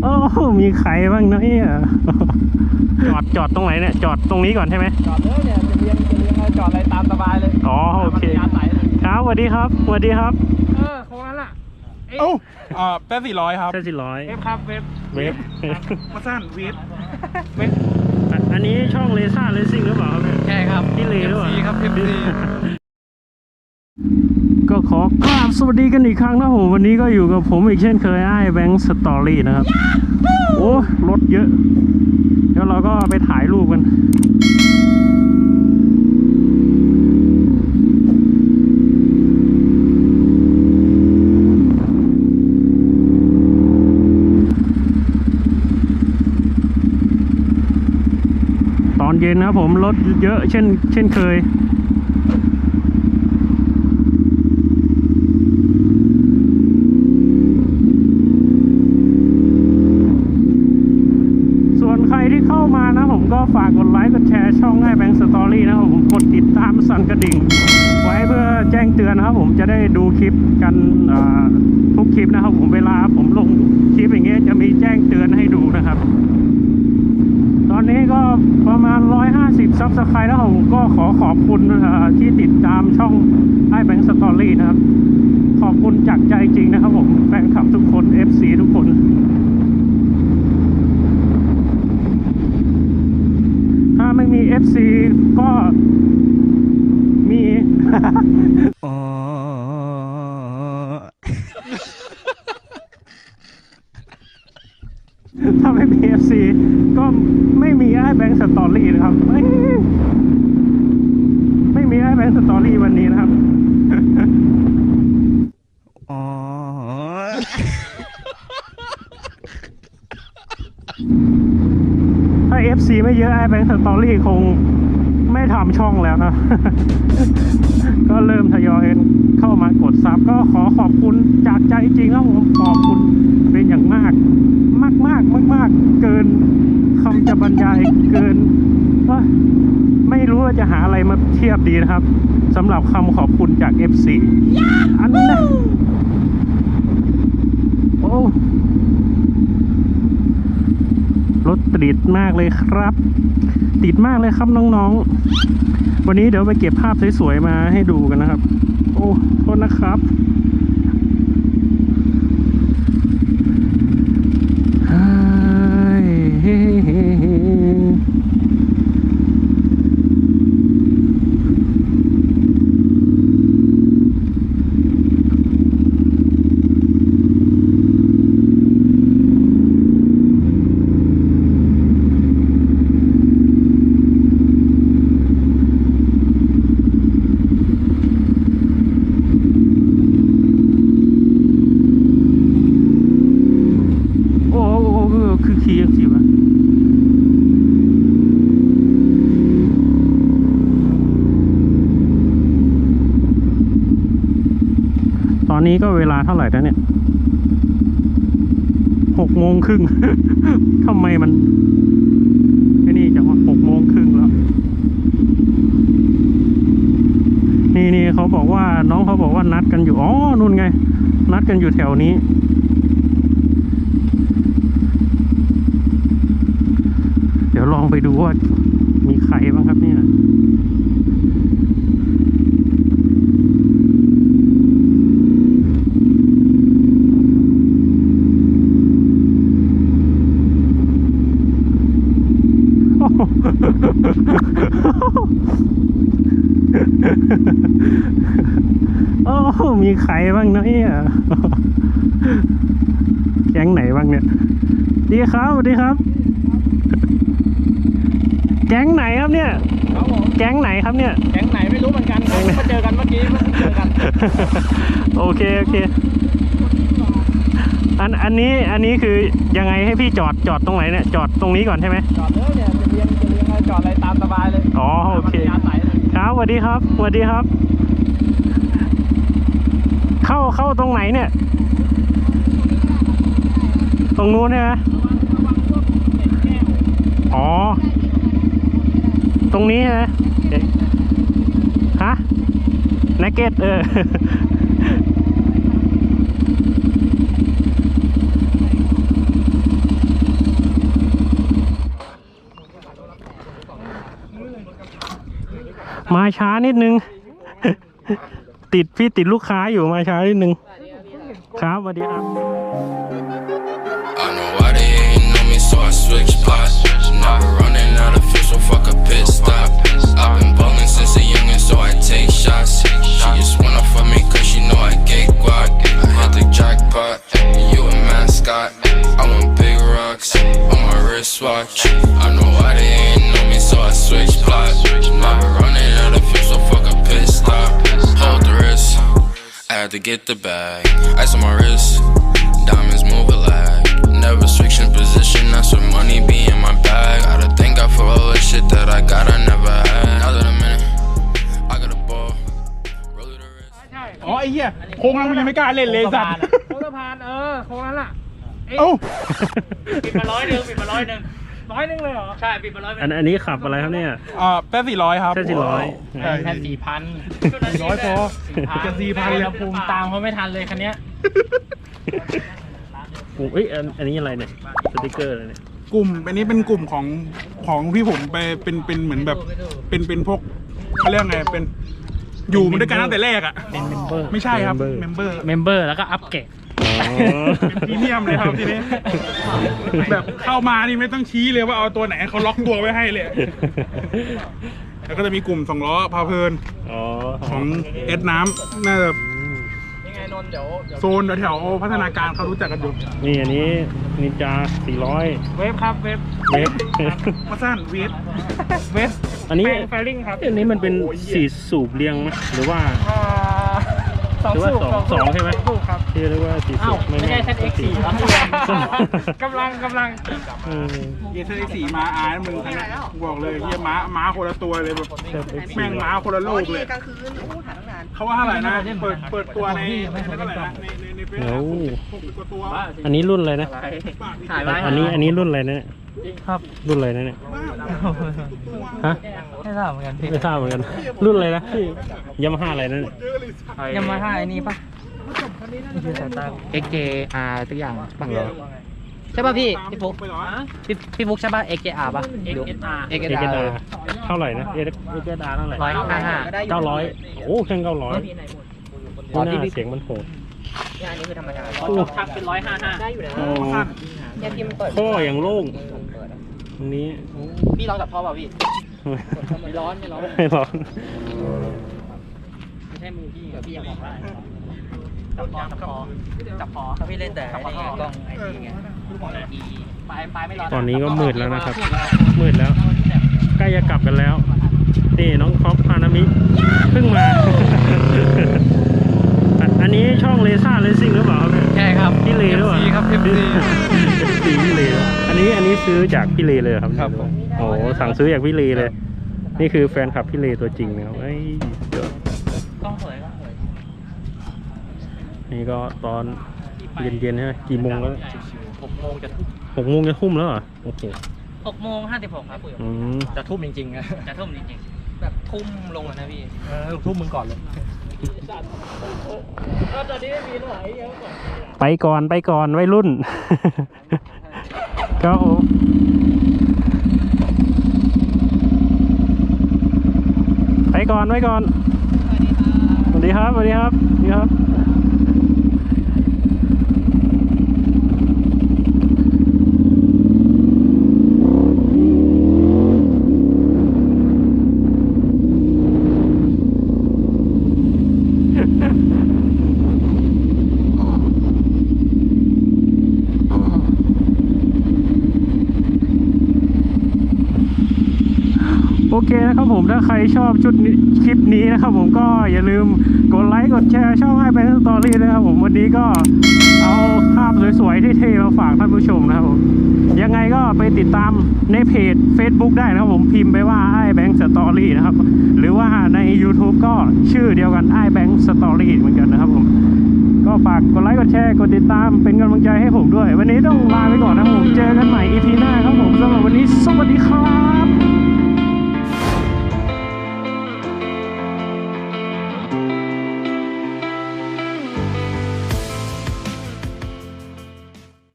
โอ้มีใครบ้างเนอะเนี่ยจอดจอดตรงไหนเนี่ยจอดตรงนี้ก่อนใช่ไหมจอดเลยเนี่ยจะเลี้ยงจะเลี้ยงอะไรจอดอะไรตามสบายเลยอ๋อโอเคยาใสเลยครับสวัสดีครับสวัสดีครับ เออโค้งนั้นล่ะเอ้าอ่าแป๊บสี่ร้อยครับใช่สิร้อยเว็บครับเว็บเว็บมาสั้นเวฟเว็บอันอันนี้ช่องเลซ่าเลซิ่งหรือเปล่าครับเนี่ยใช่ครับที่เลหรือเปล่า FC ครับ FC ก็ขอกราบสวัสดีกันอีกครั้งนะผมวันนี้ก็อยู่กับผมอีกเช่นเคยไอ้แบงค์สตอรี่นะครับ โอ้รถเยอะ เดี๋ยวเราก็ไปถ่ายรูปกัน ตอนเย็นนะครับผมรถเยอะเช่น เช่นเคย แบงค์สตอรี่นะครับผมกดติดตามสั่นกระดิ่ง ไว้เพื่อแจ้งเตือนนะครับผมจะได้ดูคลิปกันทุกคลิปนะครับผมเวลาผมลงคลิปอย่างเงี้ยจะมีแจ้งเตือนให้ดูนะครับ ตอนนี้ก็ประมาณ 150ซับสไครต์แล้วผมก็ขอขอบคุณที่ติดตามช่องไอแบงค์สตอรี่นะครับ ขอบคุณจากใจจริงนะครับผมแฟนคลับทุกคน FC ทุกคน ถ้า ไม่มี FC ก็มี อ๋อ ถ้าไม่มี FC ก็ไม่มีไอ้แบงค์สตอรี่นะครับเอ้ยไม่มีไอ้แบงค์สตอรี่วันนี้นะครับ อ๋อ ถ้า FC ไม่เยอะไอ้แบงค์สตอรี่คงไม่ทำช่องแล้วนะก็เริ่มทยอยเข้ามากดซับก็ขอขอบคุณจากใจจริงแล้วผมขอบคุณเป็นอย่างมาก มากมากมากมากเกินคำจะบรรยายเกินว่าไม่รู้ว่าจะหาอะไรมาเทียบดีนะครับสำหรับคำขอบคุณจาก FC อันนั้นโอ้ ถติดมากเลยครับ ติดมากเลยครับน้องๆ วันนี้เดี๋ยวไปเก็บภาพสวยๆมาให้ดูกันนะครับ โอ้โทษนะครับเฮ้ยโอ้โอ้โอ้คือขี่ยังสิวะตอ นี้ก็เวลาเท่าไหร่แล้วเนี่ยหกโมงครึ่งทำไมมันไอ้นี่จะว่าหกโมงครึ่งแล้ว นี่นี่เขาบอกว่าน้องเขาบอกว่านัดกันอยู่ อ๋อ นู่นไง นัดกันอยู่แถวนี้ เดี๋ยวลองไปดูว่ามีใครบ้างครับเนี่ย โอ้โหโอ้โหมีใครบ้างเนอะเนี่ยแก๊งไหนบ้างเนี่ย ดีครับสวัสดีครับ แก๊งไหนครับเนี่ย ครับผมแก๊งไหนครับเนี่ย แก๊งไหนไม่รู้เหมือนกันครับมาเจอกันเมื่อกี้เพิ่งเจอกัน โอเค โอเค อันอันนี้อันนี้คือยังไงให้พี่จอดจอดตรงไหนเนี่ยจอดตรงนี้ก่อนใช่ไหมจอดเลยเนี่ยจะเลี้ยงจะเลี้ยงอะไรจอดอะไรตามสบายเลยอ๋อโอเคยาใสเลยครับสวัสดีครับสวัสดีครับ เข้าเข้าตรงไหนเนี่ย ตรงนู้นใช่ไหมอ๋อ ตรงนี้ใช่ไหมเอ๊ะฮะนักเก็ตเออ มาช้านิดนึง ติดพี่ติดลูกค้าอยู่มาช้านิดนึง ครับสวัสดีครับ I know why they hating on me, so I switch spots. Never running out to get the bag. Ice on my wrist, diamonds move a lag. Never switching position, that's where money be in my bag. I gotta thank God for all the shit that I got, I never had. Now that I'm in it, I got a ball. Roll it the wrist. อ๋อไอ้เหี้ยโค้งนั้นกูยังไม่กล้าเล่นเลยสัตว์ โค้งสะพานเออโค้งนั้นล่ะ เอ้า ปิดมาร้อยหนึ่งปิดมาร้อยหนึ่ง ร้อยหนึ่งเลยเหรอ ใช่ปิดมาร้อยอันอันนี้ขับอะไรครับเนี่ย อ่าแป๊สี่ร้อยครับแค่สี่ร้อยใช่แค่สี่พันร้อยพอจะ4,000เลยภูมิตามเขาไม่ทันเลยคันเนี้ยโอ้ยอันอันนี้อะไรเนี่ยสติกเกอร์อะไรเนี่ยกลุ่มอันนี้เป็นกลุ่มของของพี่ผมไปเป็นเป็นเหมือนแบบ เป็นเป็นพวกเขาเรียกไงเป็นอยู่มาด้วยกันตั้งแต่แรกอะเป็นเมมเบอร์ไม่ใช่ครับ Member เมมเบอร์ เมมเบอร์แล้วก็อัปเกรดอ๋อเป็น พรีเมียมเลยครับทีนี้ แบบเข้ามานี่ไม่ต้องชี้เลยว่าเอาตัวไหนเขาล็อกตัวไว้ให้เลย แล้วก็จะมีกลุ่มสองล้อพาเพลินอ๋อของเอ็ดน้ำน่าจะยังไงนนท์เดี๋ยวเดี๋ยวโซนแถวๆพัฒนาการเขารู้จักกันอยู่นี่อันนี้นินจาสี่ร้อยเวฟครับเวฟเวฟมาสั้นเวทเวฟอันนี้แฟลิงครับอันนี้มันเป็นสีสูบเรียงไหมหรือว่าอ่า สองหรือว่าสูบสองสองใช่ไหม สูบครับที่เรียกว่าสีสูอ้าวบไม่ใช่เซต X4 ครับส้มกำลังกำลังเออ เยเธอร์สีมาอาร์มึงทั้งนั้นบอกเลยเฮียม้าม้าคนละตัวเลยแบบเซต X4 แม่งม้าคนละโลกเลย กลางคืนโอ้หาตั้งนาน เขาว่าเท่าไหร่นะ เปิดเปิดตัวในในเท่าไหร่นะในในในเฟซโอ้ หกสิบกว่าตัวอันนี้รุ่นอะไรนะถ่ายไว้อันนี้อันนี้รุ่นอะไรนะเนี่ย ครับรุ่นอะไรนะเนี่ยฮะไม่ทราบเหมือนกันพี่ไม่ทราบเหมือนกัน รุ่นอะไรนะยามาฮ่าอะไรนั่นยังมาท่าไอ้นี่ปะ XJR ตัวอย่างป่ะใช่ป่ะพี่พี่ฟุกไปเหรอพี่พี่ฟุกใช่ป่ะ XJR ป่ะ XSR เอเกดาเท่าไหร่นะเอเกดาเท่าไหร่ร้อยห้าห้าเก้าร้อยโอ้เครื่องเก้าร้อยอ๋อนี่ที่น่าพี่เสียงมันโหดอันนี้คือธรรมดาโอ้ทักเป็นร้อยห้าห้าได้อยู่แล้วโอ้เนี่ยพี่มันเปิดข้ออย่างโล่ง ตรงนี้พี่ลองจับท่อเปล่าพี่ไม่ร้อนไม่ร้อนไม่ร้อน ไม่ใช่มือพี่กับพี่ยังบอกได้จับคอจับคอจับคอถ้าพี่เล่นแต่ไอ้นี่ไงกล้องไอ้นี่ไงปลายปลายไม่ร้อนตอนนี้ก็มืดแล้วนะครับ มืดแล้ว ใกล้จะกลับกันแล้ว นี่น้องคอปพานามิเพิ่งมาอะอันนี้ช่องเลซ่าเลซิ่งหรือเปล่าครับเนี่ยใช่ครับพี่เลหรือเปล่าครับ FC พี่เล อันนี้อันนี้ซื้อจากพี่เลเลยเหรอครับครับผม โอ้โหสั่งซื้อจากพี่เลเลย นี่คือแฟนคลับพี่เลตัวจริงนะครับไอ้ยเดี๋ยวกล้องสวยกล้องสวยนี่ก็ตอนเย็นๆใช่ไหมกี่โมงแล้วหกโมงจะทุ่มหกโมงจะทุ่มแล้วเหรอโอเคหกโมงห้าสิบหกครับอืมจะทุ่มจริงๆอะจะทุ่มจริงๆแบบทุ่มลงอะนะพี่ เออทุ่มมึงก่อนเลยไปก่อนไปก่อนวัยรุ่น ครับผมไปก่อนไปก่อนสวัสดีครับสวัสดีครับสวัสดีครับ นะครับผมถ้าใครชอบชุดนี้คลิปนี้นะครับผมก็อย่าลืมกดไลค์กดแชร์ช่องให้เป็นสตอรี่นะครับผมวันนี้ก็เอาภาพสวยๆเท่ๆมาฝากท่านผู้ชมนะครับผมยังไงก็ไปติดตามในเพจ Facebook ได้นะครับผมพิมพ์ไปว่าไอ้แบงค์สตอรี่นะครับ หรือว่าใน YouTube ก็ชื่อเดียวกันไอ้แบงค์สตอรี่เหมือนกันนะครับผมก็ฝากกดไลค์กดแชร์กดติดตามเป็นกำลังใจให้ผมด้วย วันนี้ต้องลาไปก่อนนะครับผมเจอกันใหม่ EP หน้าครับผมสำหรับวันนี้สวัสดีครับ